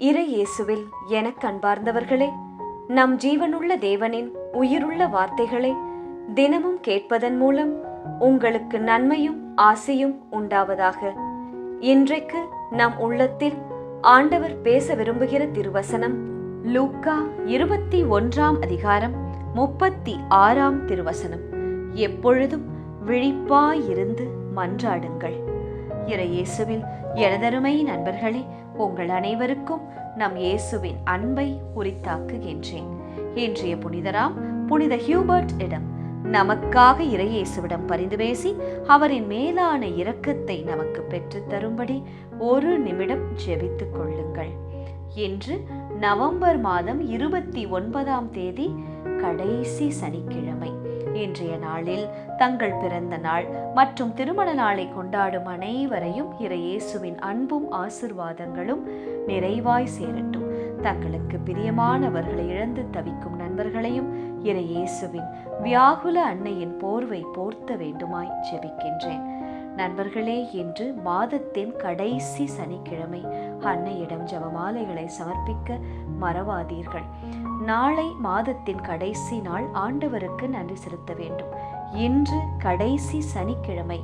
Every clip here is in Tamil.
இறை இயேசுவில் எனக் அன்பார்ந்தவர்களே நம் ஜீவனுள்ள தேவனின் உயிருள்ள வார்த்தைகளை தினமும் கேட்பதன் மூலம் உங்களுக்கு நன்மையும் ஆசையும் உண்டாவதாக. இன்றைக்கு நம் உள்ளத்தில் ஆண்டவர் பேச விரும்புகிற திருவசனம் லூக்கா இருபத்தி ஒன்றாம் அதிகாரம் முப்பத்தி ஆறாம் திருவசனம். எப்பொழுதும் விழிப்பாயிருந்து மன்றாடுங்கள். இறையேசுவில் எனதருமை நண்பர்களே உங்கள் அனைவருக்கும் நம் இயேசுவின் அன்பை உரித்தாக்குகின்றேன். இன்றைய புனிதராம் புனித ஹியூபர்ட் இடம். நமக்காக இறையேசுவிடம் பரிந்து பேசி அவரின் மேலான இரக்கத்தை நமக்கு பெற்றுத் தரும்படி ஒரு நிமிடம் ஜெபித்துக் கொள்ளுங்கள். இன்று நவம்பர் மாதம் இருபத்தி ஒன்பதாம் தேதி கடைசி சனிக்கிழமை. இன்றைய நாளில் தங்கள் பிறந்த நாள் மற்றும் திருமண நாளை கொண்டாடும் அனைவரையும் இறையேசுவின் அன்பும் ஆசிர்வாதங்களும் நிறைவாய் சேரட்டும். தங்களுக்கு பிரியமானவர்களை இழந்து தவிக்கும் நண்பர்களையும் இறையேசுவின் வியாகுல அன்னையின் போர்வை போர்த்த வேண்டுமாய் ஜெபிக்கின்றேன். நண்பர்களே இன்று மாதத்தின் கடைசி சனிக்கிழமை. அன்னையிடம் ஜபமாலைகளை சமர்ப்பிக்க மறவாதீர்கள். நாளை மாதத்தின் கடைசி நாள். ஆண்டவருக்கு நன்றி செலுத்த வேண்டும். இன்று கடைசி சனிக்கிழமை.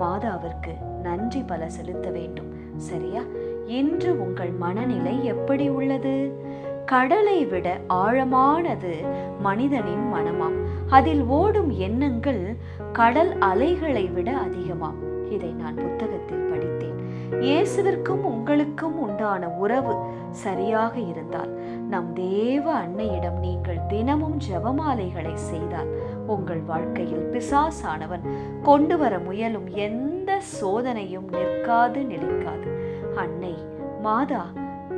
மாதாவிற்கு நன்றி பல செலுத்த வேண்டும். சரியா? இன்று உங்கள் மனநிலை எப்படி உள்ளது? கடலை விட ஆழமானது மனிதனின் மனமாம். அதில் ஓடும் எண்ணங்கள் கடல் அலைகளை விட அதிகமாம். இதை நான் புத்தகத்தில் படித்தேன். இயேசுவிற்கும் உங்களுக்கும் உண்டான உறவு சரியாக இருந்தால் நம் தேவ அன்னையிடம் நீங்கள் தினமும் ஜெபமாலைகளை செய்தால் உங்கள் வாழ்க்கையில் பிசாசானவன் கொண்டு வர முயலும் எந்த சோதனையும் நிற்காது நிலைக்காது. அன்னை மாதா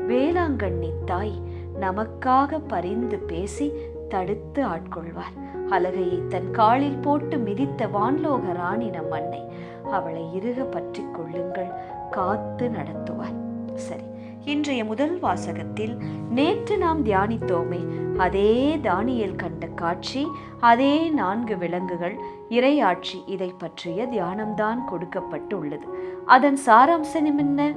வேளாங்கண்ணி தாய் நமக்காக பரிந்து பேசி தடுத்து ஆட்கொள்வார். அலகையை தன் காலில் போட்டு மிதித்த வான்லோக ராணி நம் அன்னை. அவளை இறுக பற்றி கொள்ளுங்கள் காத்து நடத்துவாய். சரி இன்றைய முதல் வாசகத்தில் நேற்று நாம் தியானித்தோமே அதே தானியல் கண்ட காட்சி அதே நான்கு விலங்குகள் இறையாட்சி இதை பற்றிய தியானம்தான் கொடுக்கப்பட்டுள்ளது. அதன் சாராம்சம் என்ன?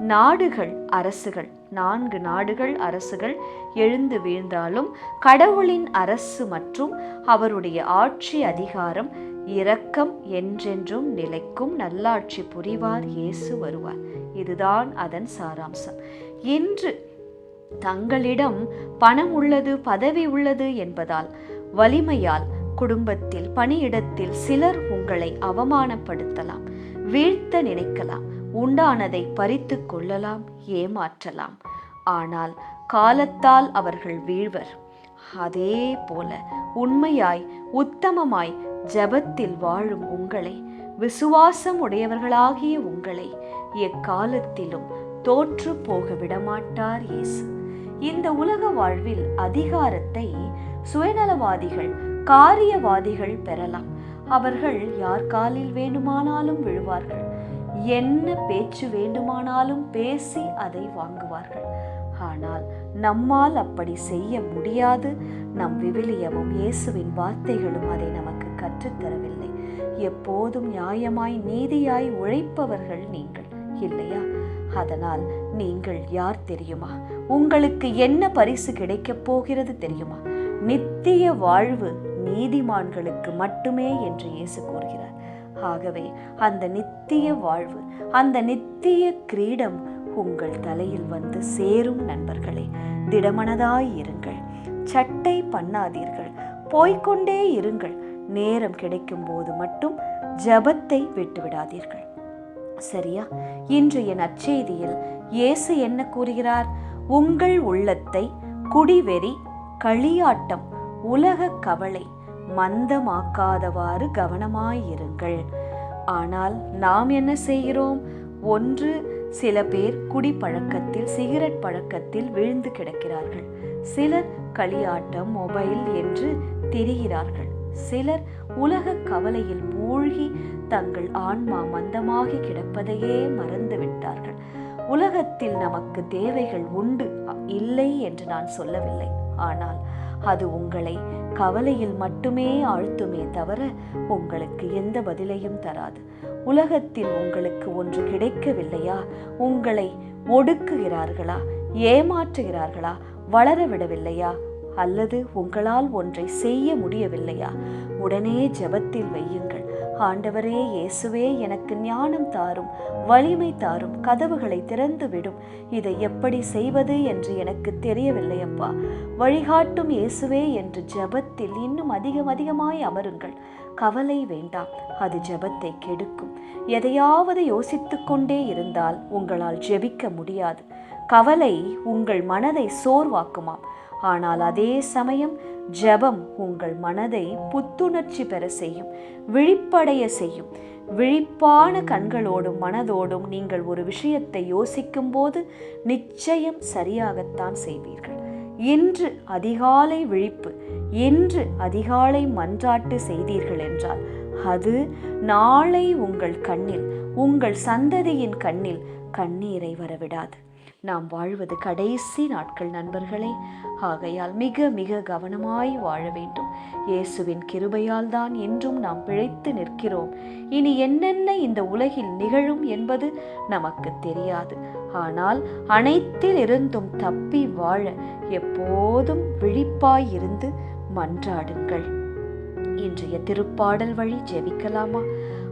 நாடுகள் அரசுகள் நான்கு நாடுகள் அரசுகள் எழுந்து வீழ்ந்தாலும் கடவுளின் அரசு மற்றும் அவருடைய ஆட்சி அதிகாரம் இரக்கம் என்றென்றும் நிலைக்கும் நல்லாட்சி புரிவார் இயேசு வருவார். இதுதான் அதன் சாராம்சம். இன்று தங்களிடம் பணம் உள்ளது பதவி உள்ளது என்பதால் வலிமையால் குடும்பத்தில் பணியிடத்தில் சிலர் உங்களை அவமானப்படுத்தலாம் வீழ்த்த நினைக்கலாம் உண்டானதை பறித்து கொள்ளலாம் ஏமாற்றலாம். ஆனால் காலத்தால் அவர்கள் வீழ்வர். அதே போல உண்மையாய் உத்தமமாய் ஜபத்தில் வாழும் உங்களை விசுவாசம் உடையவர்களாகிய உங்களை எக்காலத்திலும் தோற்று போக விடமாட்டார் இயேசு. இந்த உலக வாழ்வில் அதிகாரத்தை சுயநலவாதிகள் காரியவாதிகள் பெறலாம். அவர்கள் யார் காலில் வேண்டுமானாலும் விழுவார்கள். என்ன பேச்சு வேண்டுமானாலும் பேசி அதை வாங்குவார்கள். ஆனால் நம்மால் அப்படி செய்ய முடியாது. நம் விவிலியமும் இயேசுவின் வார்த்தைகளும் அதை நமக்கு கற்றுத்தரவில்லை. எப்போதும் நியாயமாய் நீதியாய் உழைப்பவர்கள் நீங்கள் இல்லையா? அதனால் நீங்கள் யார் தெரியுமா? உங்களுக்கு என்ன பரிசு கிடைக்கப் போகிறது தெரியுமா? நித்திய வாழ்வு நீதிமான்களுக்கு மட்டுமே என்று இயேசு கூறுகிறார். ஆகவே அந்த நித்திய வாழ்வு அந்த நித்திய கிரீடம் உங்கள் தலையில் வந்து சேரும் நண்பர்களே. திடமனதாய் இருங்கள் சட்டை பண்ணாதீர்கள். போய்கொண்டே இருங்கள். நேரம் கிடைக்கும் போது மட்டும் ஜபத்தை விட்டுவிடாதீர்கள். சரியா? இன்றைய அச்செய்தியில் இயேசு என்ன கூறுகிறார்? உங்கள் உள்ளத்தை குடிவெறி களியாட்டம் உலக கவலை மந்தமாக்காதவாறு கவனமாயிருங்கள். ஆனால் நாம் என்ன செய்கிறோம்? ஒன்று சில பேர் குடி பழக்கத்தில் சிகரெட் பழக்கத்தில் விழுந்து கிடக்கிறார்கள். சிலர் களியாட்டம் மொபைல் என்று தெரிகிறார்கள். சிலர் உலக கவலையில் மூழ்கி தங்கள் ஆன்மா மந்தமாகி கிடப்பதையே மறந்து விட்டார்கள் உலகத்தில் நமக்கு தேவைகள் உண்டு இல்லை என்று நான் சொல்லவில்லை. ஆனால் அது உங்களை கவலையில் மட்டுமே ஆழ்த்துமே தவிர உங்களுக்கு எந்த பதிலையும் தராது. உலகத்தில் உங்களுக்கு ஒன்று கிடைக்கவில்லையா? உங்களை ஒடுக்குகிறார்களா? ஏமாற்றுகிறார்களா? வளர விடவில்லையா அல்லது உங்களால் ஒன்றை செய்ய முடியவில்லையா? உடனே ஜெபத்தில் வையுங்கள். ஆண்டவரே இயேசுவே எனக்கு ஞானம் தாரும் வலிமை தாரும் கதவுகளை திறந்து விடும். இதை எப்படி செய்வது என்று எனக்கு தெரியவில்லை அப்பா வழிகாட்டும் இயேசுவே என்று ஜெபத்தில் இன்னும் அதிகம் அதிகமாய் அமருங்கள். கவலை வேண்டாம் அது ஜெபத்தை கெடுக்கும். எதையாவது யோசித்துக் கொண்டே இருந்தால் உங்களால் ஜெபிக்க முடியாது. கவலை உங்கள் மனதை சோர்வாக்குமாம். ஆனால் அதே சமயம் ஜெபம் உங்கள் மனதை புத்துணர்ச்சி பெற செய்யும் விழிப்படைய செய்யும். விழிப்பான கண்களோடும் மனதோடும் நீங்கள் ஒரு விஷயத்தை யோசிக்கும் போது நிச்சயம் சரியாகத்தான் செய்வீர்கள். இன்று அதிகாலை விழிப்பு இன்று அதிகாலை மன்றாட்டு செய்தீர்கள் என்றால் அது நாளை உங்கள் கண்ணில் உங்கள் சந்ததியின் கண்ணில் கண்ணீரை வரவிடாது. நாம் வாழ்வது கடைசி நாட்கள் நண்பர்களே. ஆகையால் மிக மிக கவனமாய் வாழ வேண்டும். இயேசுவின் கிருபையால் தான் என்றும் நாம் பிழைத்து நிற்கிறோம். இனி என்னென்ன இந்த உலகில் நிகழும் என்பது நமக்கு தெரியாது. ஆனால் அனைத்தில் இருந்தும் தப்பி வாழ எப்போதும் விழிப்பாயிருந்து மன்றாடுங்கள். இன்றைய திருப்பாடல் வழி ஜெபிக்கலாமா?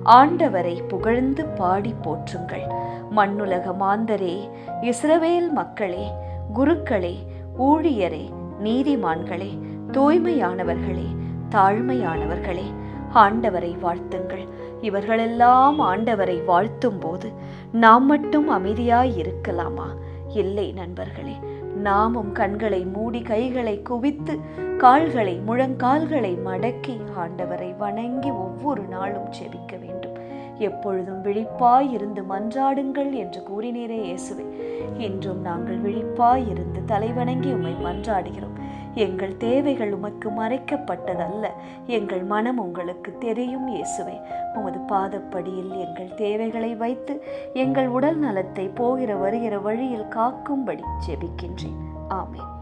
ஆண்டவரை புகழ்ந்து பாடி போற்றுங்கள். மண்ணுலக மாந்தரே இஸ்ரவேல் மக்களே குருக்களே ஊழியரே நீதிமான்களே தூய்மையானவர்களே தாழ்மையானவர்களே ஆண்டவரை வாழ்த்துங்கள். இவர்களெல்லாம் ஆண்டவரை வாழ்த்தும் போது நாம் மட்டும் அமைதியாய் இருக்கலாமா? இல்லை நண்பர்களே நாமும் கண்களை மூடி கைகளை குவித்து கால்களை முழங்கால்களை மடக்கி ஆண்டவரை வணங்கி ஒவ்வொரு நாளும் ஜெபிக்க எப்பொழுதும் விழிப்பாய் இருந்து மன்றாடுங்கள் என்று கூறினீரே இயேசுவே. இன்றும் நாங்கள் விழிப்பாய் இருந்து தலைவணங்கி உம்மை மன்றாடுகிறோம். எங்கள் தேவைகள் உமக்கு மறைக்கப்பட்டதல்ல. எங்கள் மனம் உங்களுக்கு தெரியும் இயேசுவே. உமது பாதப்படியில் எங்கள் தேவைகளை வைத்து எங்கள் உடல் நலத்தை போகிற வருகிற வழியில் காக்கும்படி ஜெபிக்கின்றேன். ஆமென்.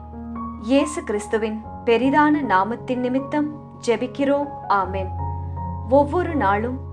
இயேசு கிறிஸ்துவின் பெரிதான நாமத்தின் நிமித்தம் ஜெபிக்கிறோம். ஆமேன். ஒவ்வொரு நாளும்